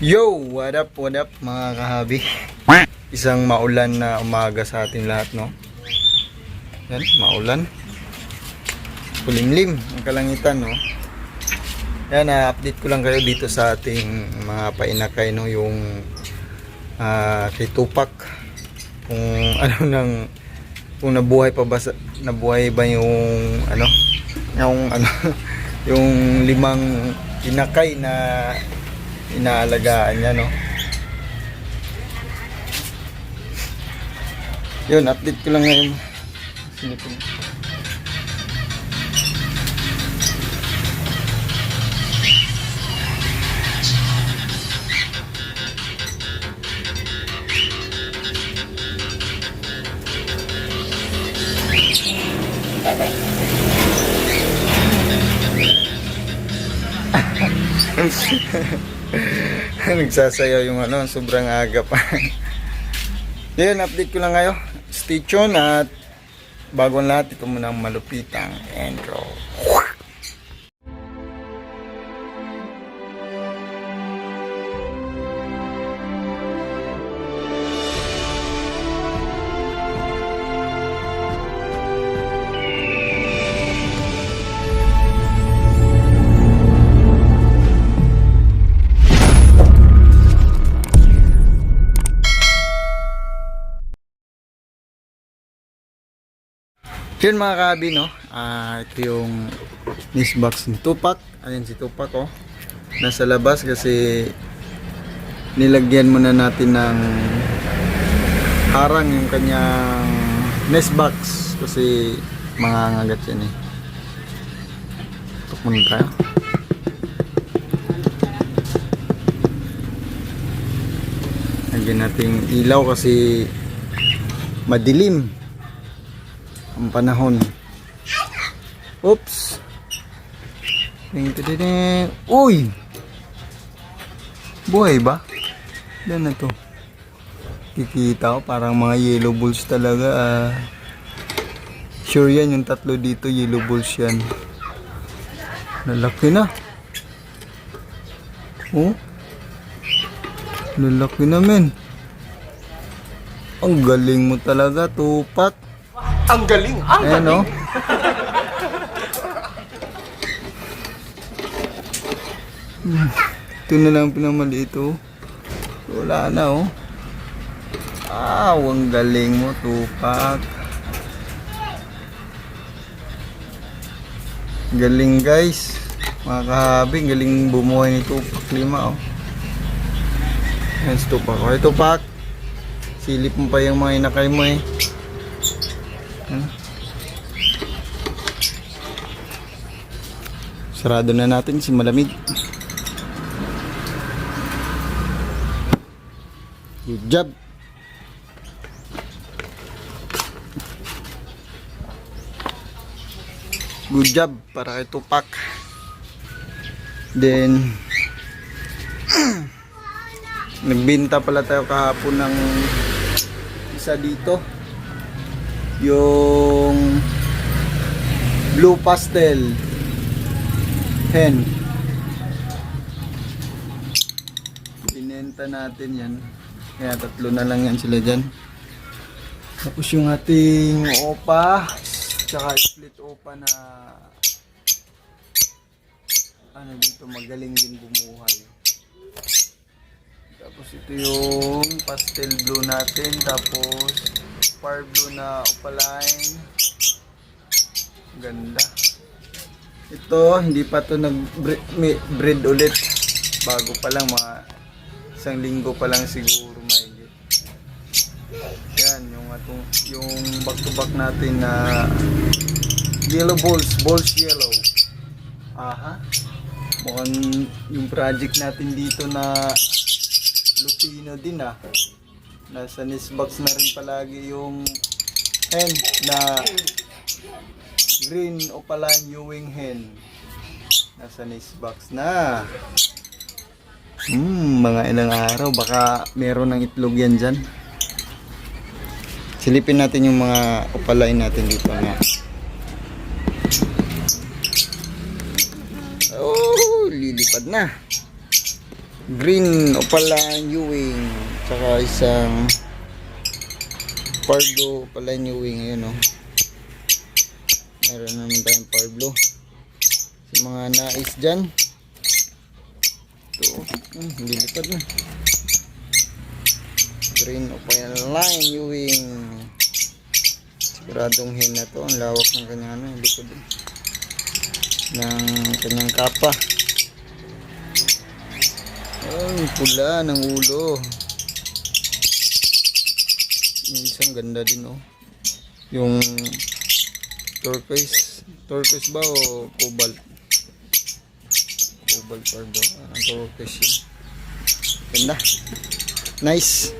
Yo! What up, what up mga kahabi? Isang maulan na umaga sa ating lahat, no? Yan, maulan. Kulimlim ang kalangitan, no? Yan, na-update ko lang kayo dito sa ating mga painakay, no? Yung ah, kay Tupac. Kung ano nang kung nabuhay pa ba sa, nabuhay ba yung ano yung ano yung limang inakay na inaalagaan niya no yun update ko lang ngayon Silipin. nagsasayaw yung ano sobrang aga pa. Yun update ko lang ngayon stay tuned at bago ang lahat ito muna ang malupitang intro Yun mga kabi, no? Ah, ito yung miss box ni Tupac. Ayan si Tupac, oh. Nasa labas kasi nilagyan muna natin ng harang yung kanyang nest box kasi mangangagat yan eh. Tukmon tayo. Lagyan natin ilaw kasi madilim ang panahon. Oops. Uy! Buhay ba? Ilan na to? Kikita ko parang mga yellow balls talaga. ah. sure yan yung tatlo dito yellow balls yan. Lalaki na. Oh. Lalaki na men. Ang galing mo talaga, tupak. Ang galing! Ang Ayan o. Hmm. Ito na lang pinamaliit oh. Wala na oh. Ah, ang galing mo, tupak. Galing guys. Mga kahabing, galing bumuhay ni Tupak Lima oh. Ayan si Tupak. Okay, Tupak. Silip mo pa yung mga inakay mo eh. Sarado na natin si malamig. Good job. Good job para kay Tupac. Then nagbenta pala tayo kahapon ng isa dito. Yung blue pastel hen. Binenta natin yan. Kaya tatlo na lang yan sila dyan. Tapos yung ating opa, tsaka split opa na ano dito magaling din bumuhay. Tapos ito yung pastel blue natin, tapos far blue na opaline. Ganda. Ito, hindi pa to nag-breed ulit. Bago pa lang, mga isang linggo pa lang siguro may Yan, yung atong yung back to back natin na yellow balls, balls yellow. Aha. Mukhang yung project natin dito na Lupino din ah. Nasa nest box na rin palagi yung hen na green opaline Ewing hen. Nasa nest box na. Hmm, mga ilang araw baka meron ng itlog yan dyan. Silipin natin yung mga opaline natin dito na. Oh, lilipad na. green opaline Ewing tsaka isang Pardo opaline Ewing ayun oh. Meron naman tayong Pardo sa mga nais dyan. Ito hmm, hindi lipad na. Green opaline Ewing siguradong hen na to ang lawak ng kanyang ano yung likod eh. ng kanyang kapa. Ay, pula ng ulo. Minsan ganda din oh. Yung turquoise. Turquoise ba o cobalt? Cobalt pardo. Ah, turquoise yun. Ganda. Nice.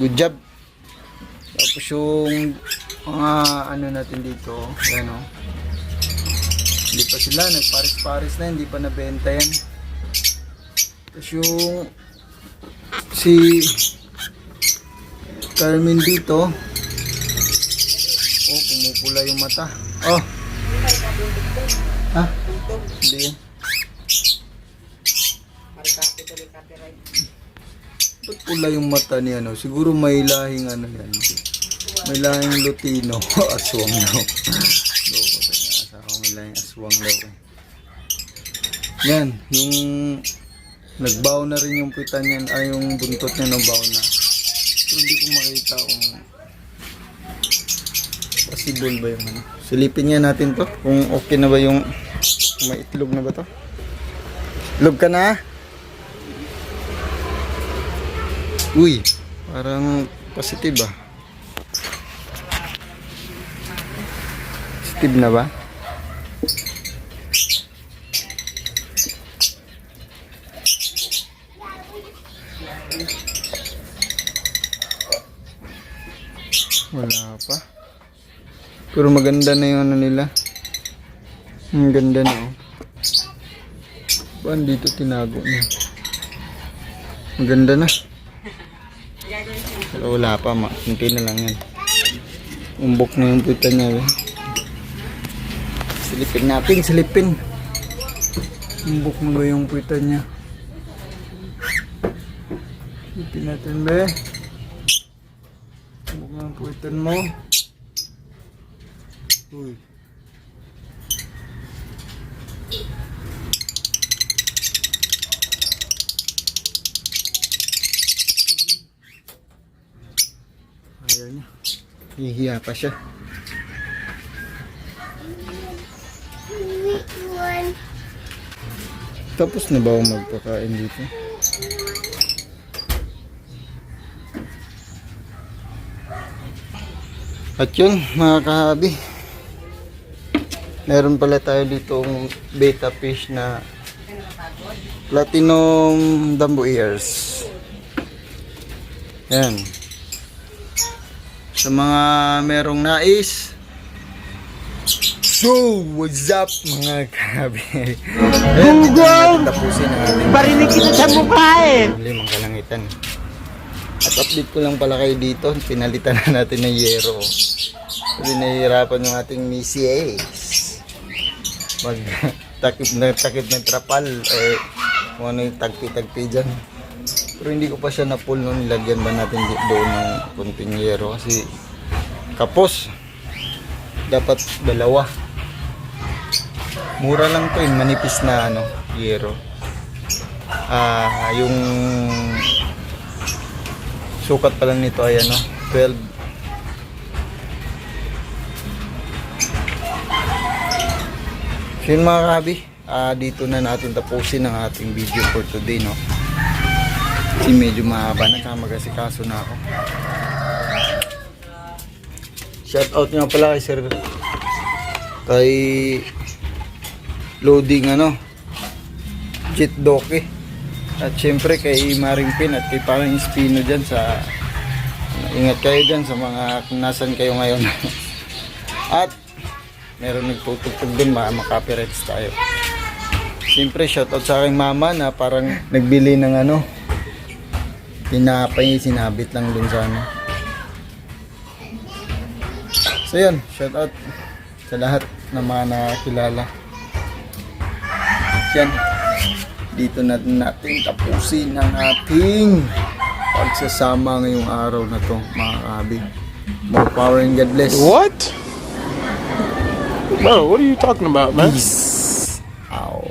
Good job. Tapos yung mga ano natin dito. Yan oh. Hindi pa sila. Nagparis-paris na. Hindi pa nabenta yan. Tapos yung si Carmen dito. Oh, pumupula yung mata. Oh. Ha? Hindi yan. Ba't pula yung mata niya, no? Siguro may lahing ano yan. May lahing Lutino. aswang daw. Loko sa asawa may lahing aswang daw eh. Yan, yung nagbaw na rin yung pitan niyan ay yung buntot niya nagbaw na. Pero hindi ko makita kung possible ba yung ano. Silipin niya natin to kung okay na ba yung may itlog na ba to. Itlog ka na? Uy, parang positive ah. Positive na ba? Wala pa. Pero maganda na yung ano nila. Ang ganda na oh. Paano dito tinago niya? Maganda na. Pero wala pa, ma. Kunti na lang yan. Umbok na yung puta niya. Eh. Silipin natin, silipin. Umbok na ba yung puta niya? Silipin natin ba? Umbok puta mo. Uy. Ayaw niya. Hihiya pa siya. Tapos na ba ako magpakain dito? At yun, mga kahabi. Meron pala tayo dito beta fish na platinum dumbo ears. Yan. Sa mga merong nais. So, what's up mga kahabi? Google! Tapusin ang ating Barinig kita sa mukha eh. limang kalangitan. At update ko lang pala kayo dito. Pinalitan na natin ng yero. Kasi yung ating Missy. Mag takip na takip ng trapal. Eh, kung ano yung tagpi-tagpi dyan. Pero hindi ko pa siya na-pull noon. Nilagyan ba natin doon ng kunting yero. Kasi kapos. Dapat dalawa. Mura lang to yung manipis na ano, yero. Ah, yung sukat pa lang nito ay ano, 12. So yun mga kabi, ah, dito na natin tapusin ang ating video for today, no? Kasi medyo mahaba na, kaya mag-asikaso na ako. Shout out pala kay Sir kay loading ano Jet Doki at syempre kay Maring Pin at kay Parang Espino dyan sa ingat kayo dyan sa mga kung nasan kayo ngayon. At meron nagtutugtog din baka makapirates tayo. Syempre shoutout sa aking mama na parang nagbili ng ano tinapay sinabit lang dun sa ano. So yun shoutout sa lahat ng mga nakakilala. Yan dito na natin tapusin ang ating pagsasama ngayong araw na to mga kabi. More power and God bless. What? Bro, what are you talking about, man? Peace out.